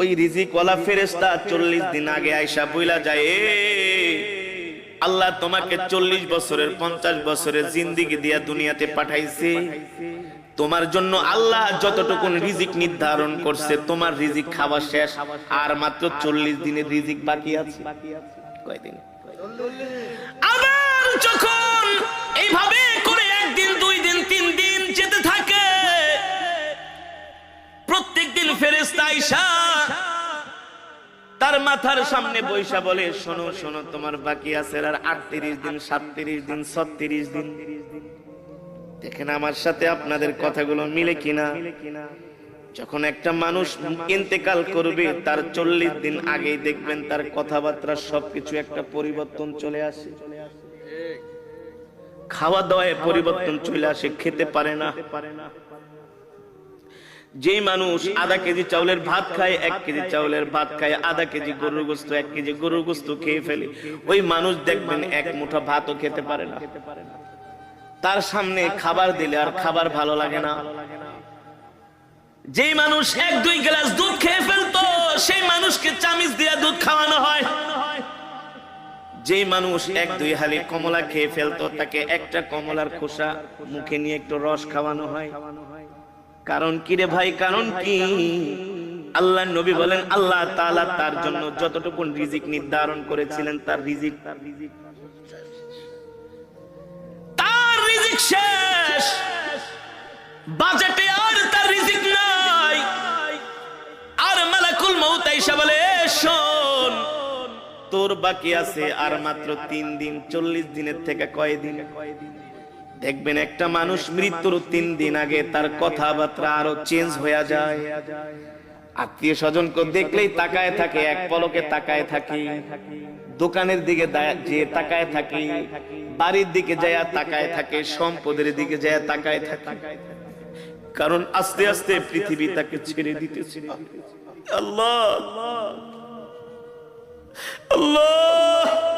ওই রিজিক ওয়ালা ফেরেস্তা চল্লিশ দিন আগে আয়সা বইলা যায় আল্লাহ তোমাকে চল্লিশ বছরের, পঞ্চাশ বছরের জিন্দিগি দিয়া দুনিয়াতে পাঠাইছে। তোমার জন্য আল্লাহ যতটুকু রিজিক নির্ধারণ করছে, তোমার রিজিক খাওয়া শেষ। আর মাত্র চল্লিশ দিনের রিজিক বাকি আছে। কয়দিন? আবার যখন এইভাবে মাথার সামনে বৈশা বলে, শোনো শোনো, তোমার বাকি আছে আর আটত্রিশ দিন, সাতত্রিশ দিন, ছত্রিশ দিন। দেখেন আমার সাথে আপনাদের কথাগুলো মিলে কিনা? যখন একটা মানুষ ইন্তেকাল করবে, তার চল্লিশ দিন আগেই দেখবেন তার কথাবার্তা সবকিছু একটা পরিবর্তন চলে আসে। খাওয়া দাওয়ায় পরিবর্তন চলে আসে, খেতে পারে না। যেই মানুষ আধা কেজি চাউলের ভাত খায় এক কেজি চাউলের ভাত খায় আধা কেজি গরুর গোস্ত এক কেজি গরুর গোস্ত খেয়ে ফেলে। ওই মানুষ দেখবেন এক মুঠা ভাতও খেতে পারে না। তার সামনে খাবার দিলে আর খাবার ভালো লাগে না। যেই মানুষ এক দুই গ্লাস দুধ খেয়ে ফেলতো সেই মানুষকে চামিচ দিয়ে দুধ খাওয়ানো হয়। যেই মানুষ এক দুই হালি কমলা খেয়ে ফেলতো তাকে একটা কমলার খোসা মুখে নিয়ে একটু রস খাওয়ানো হয়। কারণ কি রে ভাই, কারণ কি? আল্লাহ নবী বলেন, আল্লাহ তাআলা তার জন্য যতটুকু রিজিক নির্ধারণ করেছিলেন, তার রিজিক তার রিজিক শেষ। বাজেটে আর তার রিজিক নাই। আর মালাকুল মউত বলে শোন, তোর বাকি আছে আর মাত্র তিন দিন, চল্লিশ দিনের থেকে কয় দিন দেখবেন একটা মানুষ মৃত্যুর তিন দিন আগে তার কথাবার্তা আরও চেঞ্জ হয়ে যায়। আত্মীয় স্বজনকে দেখলেই তাকায় থাকে, এক পলকে তাকায় থাকে। দোকানের দিকে যে তাকায় থাকে, বাড়ির দিকে যায় তাকায় থাকে, সম্পদের দিকে যায় তাকায় থাকে। কারণ আস্তে আস্তে পৃথিবী তাকে ছেড়ে দিতেছে। আল্লাহ! আল্লাহ!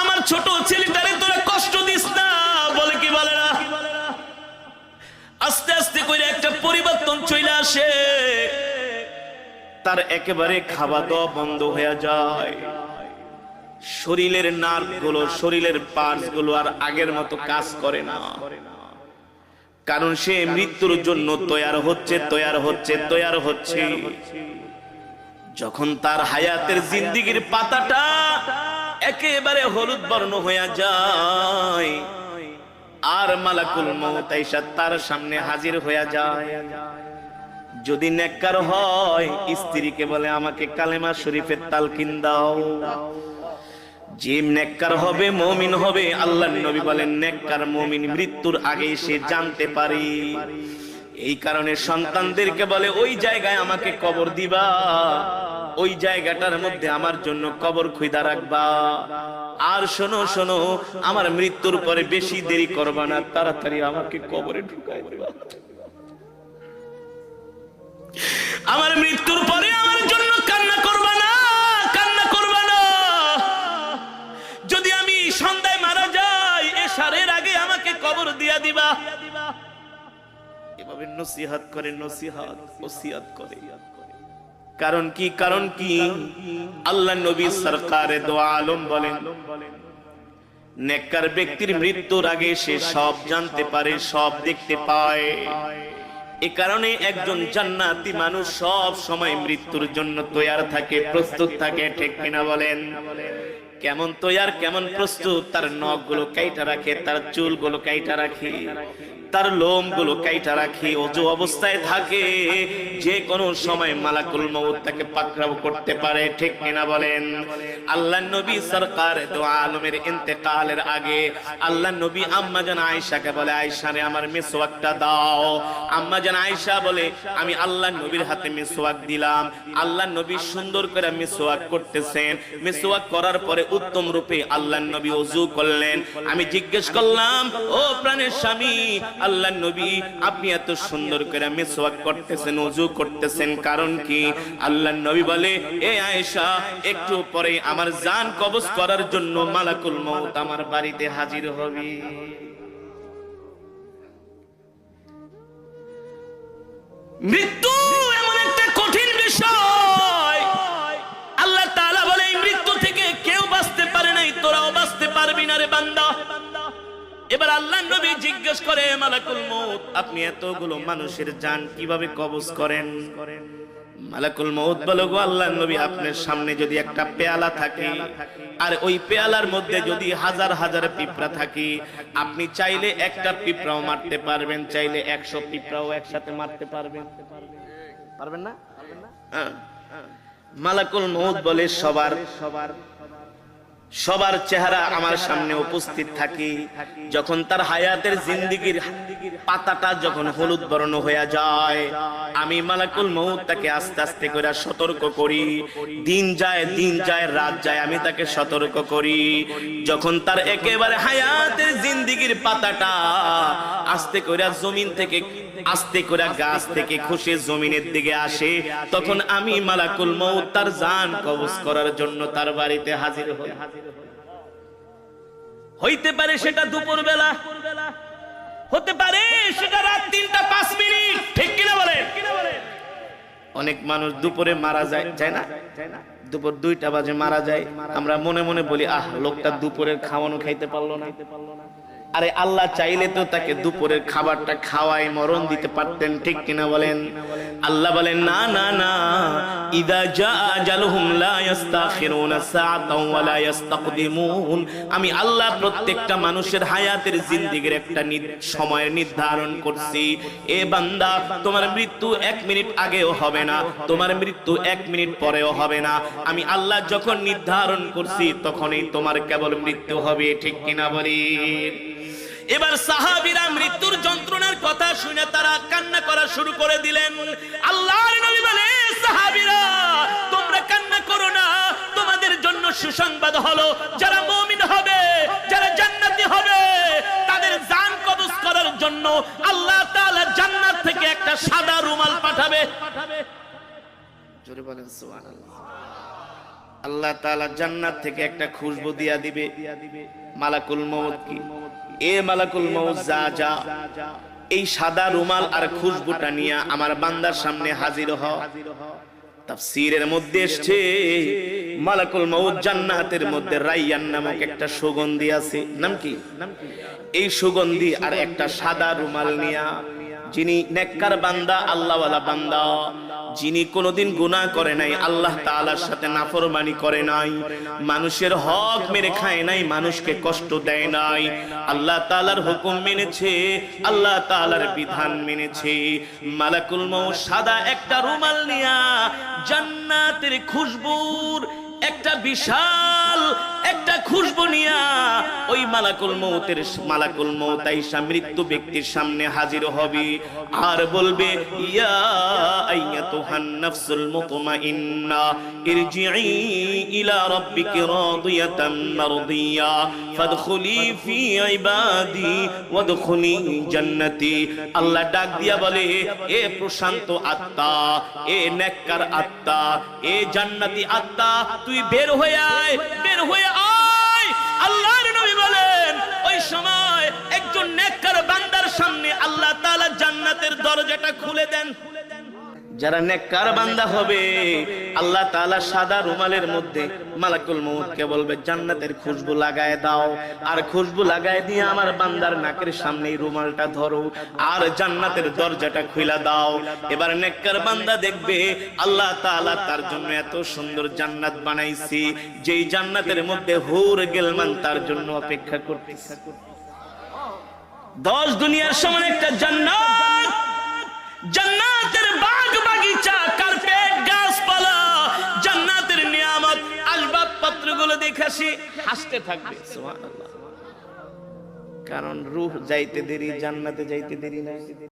আমার ছোট ছেলেটারে তোরা কষ্ট দিস না, বলে কি বলে না আস্তে আস্তে করে একটা পরিবর্তন চলে আসে। তার একেবারে খাওয়া দাওয়া বন্ধ হয়ে যায়। শরীরের নার্ভগুলো শরীরের পার্টসগুলো আর আগের মতো কাজ করে না। কারণ সে মৃত্যুর জন্য তৈয়ার হচ্ছে তৈয়ার হচ্ছে তৈয়ার হচ্ছে। যখন তার হায়াতের জিন্দিগির পাতাটা একেবারে হলুদ বর্ণ হয়ে যায়। আর মালাকুল মউত আইসা তার সামনে হাজির হয়ে যায়। যদি নেককার হয়, স্ত্রীকে বলে, আমাকে কালেমা শরীফের তালকিন দাও। যে নেককার হবে, মমিন হবে। আল্লাহ নবী বলেন, নেককার মমিন মৃত্যুর আগে সে জানতে পারে। এই কারণে সন্তানদেরকে বলে, ওই জায়গায় আমাকে কবর দিবা। ওই জায়গাটার মধ্যে আমার জন্য কবর খুঁজা রাখবা। আর শোনো শোনো, আমার মৃত্যুর পরে বেশি দেরি করবা না, তাড়াতাড়ি আমাকে কবরে ঢুকাই দিবা। আমার মৃত্যুর পরে আমার জন্য কান্না করবা না, কান্না করবা না। যদি আমি সন্ধ্যায় মারা যাই এ সারের আগে আমাকে কবর দিয়া দিবা। এভাবে নসিহাত করে, নসিহাত, ওসিয়াত করে। কারণ কি কারণ কি? আল্লাহ নবী সরকারে দোয়া আলম বলেন, নেককার ব্যক্তির মৃত্যুর আগে সে সব জানতে পারে, সব দেখতে পায়। এ কারণে একজন জান্নাতি মানুষ সব সময় মৃত্যুর জন্য তৈয়ার থাকে, প্রস্তুত থাকে, ঠিক কিনা বলেন? কেমন তৈয়ার, কেমন প্রস্তুত? তার নখগুলো কাইটা রাখে, তার চুলগুলো কাইটা রাখে। তার লোমগুলো কাইটা রাখি, অজু অবস্থায় থাকে। যে কোনো সময় মালাকুল মউত তাকে পাকড়াও করতে পারে, ঠিক কিনা বলেন? আল্লাহ নবী সরকার তো আলমের ইন্তেকালের আগে আল্লাহ নবী আম্মা জান আয়েশাকে বলে, আয়েশা রে, আমার মিসওয়াকটা দাও। আম্মা জান আয়েশা বলে, আমি আল্লাহ নবীর হাতে মিসওয়াক দিলাম। আল্লাহ নবী সুন্দর করে মিসওয়াক করতেছেন। মিসওয়াক করার পরে উত্তম রূপে আল্লাহ নবী ওযু করলেন। আমি জিজ্ঞেস করলাম, ও প্রাণের স্বামী আল্লাহ নবী, আপনি এত সুন্দর করে মিসওয়াক করতেছেন ওযু করতেছেন, কারণ কি? আল্লাহ নবী বলে, এ আয়েশা, একটু পরে আমার জান কবজ করার জন্য মালাকুল মউত আমার বাড়িতে হাজির হবে। মৃত্যু এবার আল্লাহ নবী জিজ্ঞেস করে, মালাকুল মউত, আপনি এতগুলো মানুষের জান কীভাবে কবজ করেন? মালাকুল মউত বলো, গো আল্লাহ নবী, আপনার সামনে যদি একটা পেয়ালা থাকে, আর ওই পেয়ালার মধ্যে যদি হাজার হাজার পিঁপড়া থাকে, আপনি চাইলে একটা পিঁপড়াও মারতে পারবেন, চাইলে একশো পিঁপড়াও একসাথে মারতে পারবেন। পারবেন না? হ্যাঁ। মালাকুল মউত বলে, সবার সবার সবার চেহারা আমার সামনে উপস্থিত থাকে। যখন তার হায়াতের জিন্দিগির পাতাটা যখন হলুদ বর্ণ হয়ে যায়, আমি মালাকুল মৌত তাকে আস্তে আস্তে করে সতর্ক করি। দিন যায় দিন যায়, রাত যায়, আমি তাকে সতর্ক করি। যখন তার একেবারে হায়াতের জিন্দিগির পাতাটা আস্তে করে জমিন থেকে, আস্তে করে গাছ থেকে খুশি জমিনের দিকে আসে। তখন আমি মালাকুল মউত তার জান কবজ করার জন্য তার বাড়িতে হাজির হই। হইতে পারে সেটা দুপুর বেলা হতে পারে সেটা রাত তিনটা পাঁচ মিনিট, ঠিক কিনা বলে অনেক মানুষ দুপুরে মারা যায় যায় না? দুপুর দুইটা বাজে মারা যায়। আমরা মনে মনে বলি, আহ, লোকটা দুপুরের খাওয়ানো খাইতে পারল না। আরে আল্লাহ চাইলে তো তাকে দুপুরের খাবারটা খাওয়াই মরণ দিতে পারতেন, ঠিক কিনা বলেন? আল্লাহ বলেন, না না না। ইদা জা আজালুহুম লা ইস্তাখিরুনা সাআতাও ওয়া লা ইস্তাকদিমুন আমি আল্লাহ প্রত্যেকটা মানুষের হায়াতের জিন্দেগির একটা সময় নির্ধারণ করছি। এ বান্দা, তোমার মৃত্যু এক মিনিট আগেও হবে না, তোমার মৃত্যু এক মিনিট পরেও হবে না। আমি আল্লাহ যখন নির্ধারণ করছি, তখনই তোমার কেবল মৃত্যু হবে, ঠিক কিনা বলি? এবার সাহাবীরা মৃত্যুর যন্ত্রণার কথা শুনে তারা কান্না করা শুরু করে দিলেন। আল্লাহর নবী বলে তোমরা কান্না করো না। তোমাদের জন্য সুসংবাদ হলো, যারা মুমিন হবে, যারা জান্নাতি হবে, তাদের জান কবজ করার জন্য আল্লাহ তাআলা জান্নাত থেকে একটা সাদা রুমাল পাঠাবে। জোরে বলেন, সুবহানাল্লাহ। আল্লাহ তাআলা জান্নাত থেকে একটা খুশবু দিয়া দিবে। মালাকুল মউত কি? এ মালাকুল মৌজ যা যা এই সাদা রুমাল আর খুশবুটা নিয়ে আমার বান্দার সামনে হাজির হ। তাফসীরের মধ্যে এসছে, মালাকুল মউত জান্নাতের মধ্যে রাইয়ান নামক একটা সুগন্ধি আছে। নাম কি? এই সুগন্ধি আর একটা সাদা রুমাল নিয়া যিনি নেককার বান্দা, আল্লাহওয়ালা বান্দা, যিনি কোনোদিন গুনাহ করে নাই, আল্লাহ তাআলার সাথে নাফরমানি করে নাই, মানুষের হক মেরে খায় নাই, মানুষকে কষ্ট দেয় নাই, আল্লাহ তাআলার হুকুম মেনেছে, আল্লাহ তাআলার বিধান মেনেছে। মালাকুল মৌ সাদা একটা রুমাল নিয়া জান্নাতের খুশবুর একটা বিশাল নিয়া ওই মালাকুল মৌতের মালাকুল মৌত আইসা মৃত্যু ব্যক্তির সামনে হাজির হবে। আর বলবে, ইয়া ইরজিই ইলা রাব্বিকি মারদিয়া, ফাদখুলি ফি ইবাদি ওয়াদখুলি আল্লাহ ডাক দিয়া বলে, এ প্রশান্ত আত্মা, এ নেককার আত্মা, এ জান্নাতি আত্মা, তুই বের হয়ে আয়, বের হয়ে আয়। আল্লাহর নবী বলেন, ওই সময় একজন নেককার বান্দার সামনে আল্লাহ তাআলা জান্নাতের দরজাটা খুলে দেন। যারা নেককার বান্দা হবে, আল্লাহ তাআলা সাদা রুমালের মধ্যে মালাকুল মউতকে বলবে, জান্নাতের খুশবু লাগায় দাও। আর খুশবু লাগায় দিয়ে আমার বান্দার নাকের সামনে রুমালটা ধরো। আর জান্নাতের দরজাটা খুলে দাও। এবার নেককার বান্দা দেখবে, আল্লাহ তাআলা তার জন্য এত সুন্দর জান্নাত বানাইছি, যেই জান্নাতের মধ্যে হুর গেলমান তার জন্য অপেক্ষা করতেছে। দশ দুনিয়ার সমান একটা জান্নাত জান্নাতের দেখাসি হাসতে থাকবে। কারণ রুহ যাইতে দেরি জান্নাতে যাইতে দেরি না